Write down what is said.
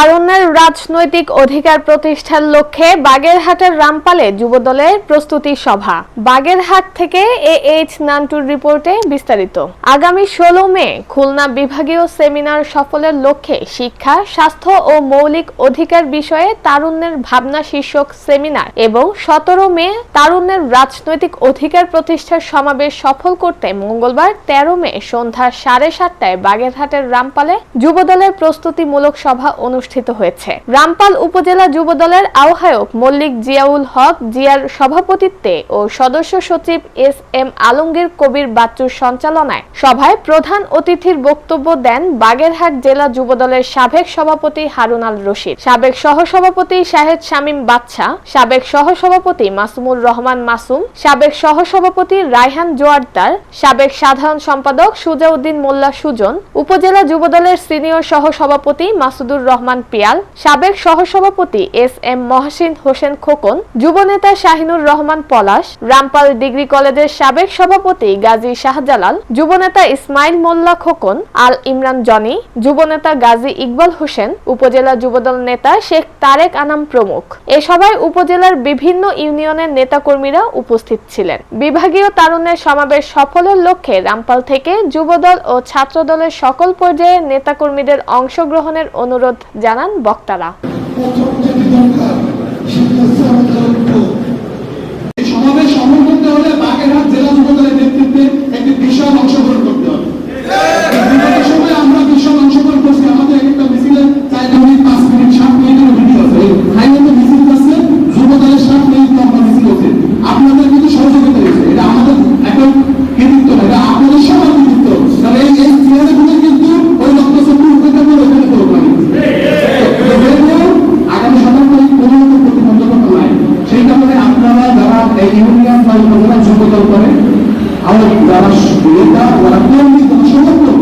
আর তারুণ্যের রাজনৈতিক অধিকার প্রতিষ্ঠার লক্ষ্যে বাগেরহাটের রামপালে যুবদলের প্রস্তুতি সভা। বাগেরহাট থেকে এ এইচ নান্টুর রিপোর্টে বিস্তারিত। আগামী ষোলো মে খুলনা বিভাগীয় সেমিনার সফলের লক্ষ্যে শিক্ষা, স্বাস্থ্য ও মৌলিক অধিকার বিষয়ে তারুণ্যের ভাবনা শীর্ষক সেমিনার এবং সতেরো মে তারুণ্যের রাজনৈতিক অধিকার প্রতিষ্ঠার সমাবেশ সফল করতে মঙ্গলবার তেরো মে সন্ধ্যা সাড়ে সাতটায় বাগেরহাটের রামপালে যুবদলের প্রস্তুতিমূলক সভা অনুষ্ঠিত হয়েছে। রামপাল উপজেলা যুবদলের আহ্বায়ক মল্লিক জিয়াউল হক জিয়ার সভাপতিত্বে ও সদস্য সচিব এস এম আলমগীর কবির বাচ্চুর সঞ্চালনায় সভায় প্রধান অতিথির বক্তব্য দেন বাগেরহাট জেলা যুবদলের সাবেক সভাপতি হারুন আল রশিদ, সাবেক সহসভাপতি শাহেদ শামীম বাচ্চা সাবেক সহসভাপতি মাসুমুর রহমান মাসুম, সাবেক সহসভাপতি রায়হান জোয়ারদার সাবেক সাধারণ সম্পাদক সুজাউদ্দিন মোল্লা সুজন, উপজেলা যুবদলের সিনিয়র সহসভাপতি মাসুদুর রহমান পিয়াল সাবেক সহসভাপতি এস এম মহসিন হোসেন খোকন, যুবনেতা শাহিনুর রহমান পলাশ, রামপাল ডিগ্রি কলেজের সাবেক সভাপতি গাজী শাহজালাল, যুবনেতা ইসমাইল মোল্লা খোকন, আল ইমরান জনি, যুবনেতা গাজী ইকবাল হোসেন, উপজেলা যুবদল নেতা শেখ তারেক আনাম প্রমুখ। এ সভায় উপজেলার বিভিন্ন ইউনিয়নের নেতাকর্মীরা উপস্থিত ছিলেন। বিভাগীয় তারুণ্যের সমাবেশ সফলের লক্ষ্যে রামপাল থেকে যুবদল ও ছাত্রদলের সকল পর্যায়ের নেতাকর্মীদের অংশগ্রহণের অনুরোধ জানান বক্তারা। যুবদল করে। আমার যারা নেতা যারা কর্মী যারা